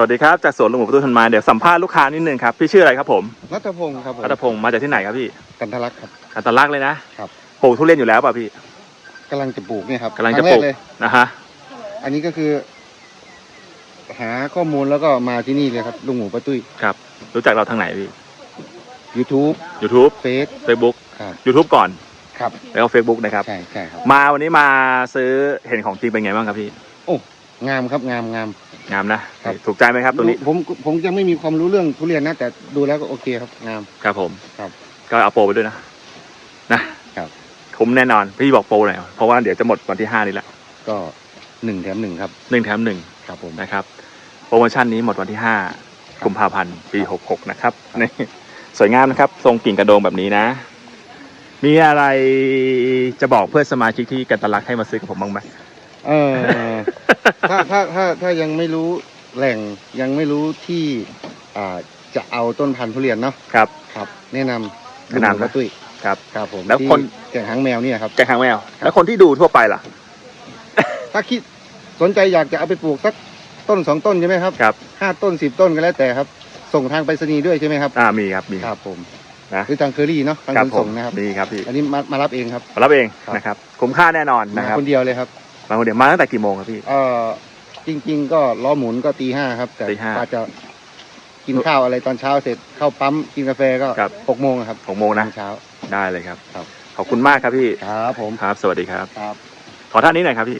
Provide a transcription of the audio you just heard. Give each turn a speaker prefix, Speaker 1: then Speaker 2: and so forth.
Speaker 1: วัสดีครับจากสวนลุงหมูประตูธันมาเดี๋ยวสัมภาษณ์ลูกค้านิดนึงครับพี่ชื่ออะไรครับผม
Speaker 2: นัทพงศ์ครับผม
Speaker 1: รัตพงศ์มาจากที่ไหนครับพี่
Speaker 2: กันทะลักครับ
Speaker 1: กันตะลักเลยนะครับปลูกทุเรียนอยู่แล้วป่ะพี่
Speaker 2: กำลังจะปลูกเนี่ยครับ
Speaker 1: กำลังจะ
Speaker 2: ครั้
Speaker 1: ปลูก
Speaker 2: แรเลย
Speaker 1: นะฮะ
Speaker 2: อันนี้ก็คือ หาข้อมูลแล้วก็มาที่นี่เลยครับลุงหมูป้าตุ้ย
Speaker 1: ครับ รู้จักเราทางไหนพี่
Speaker 2: YouTube
Speaker 1: YouTube
Speaker 2: เฟซ
Speaker 1: Facebook
Speaker 2: ครับ
Speaker 1: YouTube ก่อน
Speaker 2: ครับ
Speaker 1: แล้วก็ Facebook นะครับ
Speaker 2: ใช่ใช่ครับ
Speaker 1: มาวันนี้มาซื้อเห็นของจริงเป็นไงบ้างครับพี่
Speaker 2: โอ้ งามครับงามงาม
Speaker 1: งามนะครับ ถูกใจไหมครับตัวนี้
Speaker 2: ผมผมยังไม่มีความรู้เรื่องทุเรียนนะ แต่ดูแล้วก็โอเคครับงาม
Speaker 1: ครับผม
Speaker 2: ครับ
Speaker 1: ก็เอาโปรไปด้วยนะนะครับคุ้มแน่นอนพี่บอกโปรหน่อยเพราะว่าเดี๋ยวจะหมดวันที่ห้านี้แหละ
Speaker 2: ก็หนึ่งแถมหนึ่งครับ
Speaker 1: หนึ่งแถมหนึ่ง
Speaker 2: ครับผม
Speaker 1: นะครับ โปรโมชั่นนี้หมดวันที่5กุมภาพันธ์ปี66นะครับนี่สวยงามนะครับ ทรงกิ่งกระโดงแบบนี้นะ มีอะไรจะบอกเพื่อนสมาชิกที่กันตลักให้มาซื้อกับผมบ้างไหม
Speaker 2: เออ ถ้าถ้าถ้าถ้ายังไม่รู้แหล่งยังไม่รู้ที่อ่าจะเอาต้นพันธุ์ทุเรียนเนาะ
Speaker 1: ครับ
Speaker 2: ครับ แนะนำ
Speaker 1: แนะนำนะ
Speaker 2: ลุงหมูป้าตุ้ย
Speaker 1: ครับ
Speaker 2: ครับผม
Speaker 1: แล้ว
Speaker 2: ที่
Speaker 1: คน
Speaker 2: แก่งหางแมวเนี่ยครับ
Speaker 1: แกงหางแมว แล้วคนที่ดูทั่วไปล่ะ
Speaker 2: ถ้าคิดสนใจอยากจะเอาไปปลูกสักต้นสองต้นใช่ไหมครับ
Speaker 1: ครับ
Speaker 2: ห้าต้นสิบต้นก็แล้วแต่ครับ ส่งทางไปรษณีย์ด้วยใช่ไหมครับ
Speaker 1: อ่ามีครับมี
Speaker 2: ครับผม
Speaker 1: นะ
Speaker 2: หรือทางเคอรี่เนาะทาง
Speaker 1: ครับ
Speaker 2: ขน
Speaker 1: ผ
Speaker 2: ส่
Speaker 1: ม
Speaker 2: งนะครับ
Speaker 1: มีครับพี่
Speaker 2: อันนี้มามารับเองครับ
Speaker 1: รับเอง
Speaker 2: ครับ
Speaker 1: นะครับ คุ้มค่าแน่นอน
Speaker 2: มา
Speaker 1: นะครับ
Speaker 2: คนเดียวเลยครับ
Speaker 1: มาคนเดียวมาตั้งแต่กี่โมงครับพี่
Speaker 2: เอ่อจริง ๆ ก็ล้อหมุนก็ตีห้าครับ แต่
Speaker 1: ตีห้า
Speaker 2: อาจจะกินข้าวอะไรตอนเช้าเสร็จเข้าปั๊มกินกาแฟก็
Speaker 1: ครับ
Speaker 2: หกโมงครับ
Speaker 1: หกโมงนะ
Speaker 2: ตอเช้า
Speaker 1: ได้เลยครับ
Speaker 2: ครับ
Speaker 1: ขอบคุณมากครับพี่
Speaker 2: ครับผม
Speaker 1: ครับ สวัสดีครับ
Speaker 2: ครับ
Speaker 1: ขอท่านนี้หน่อยครับพี่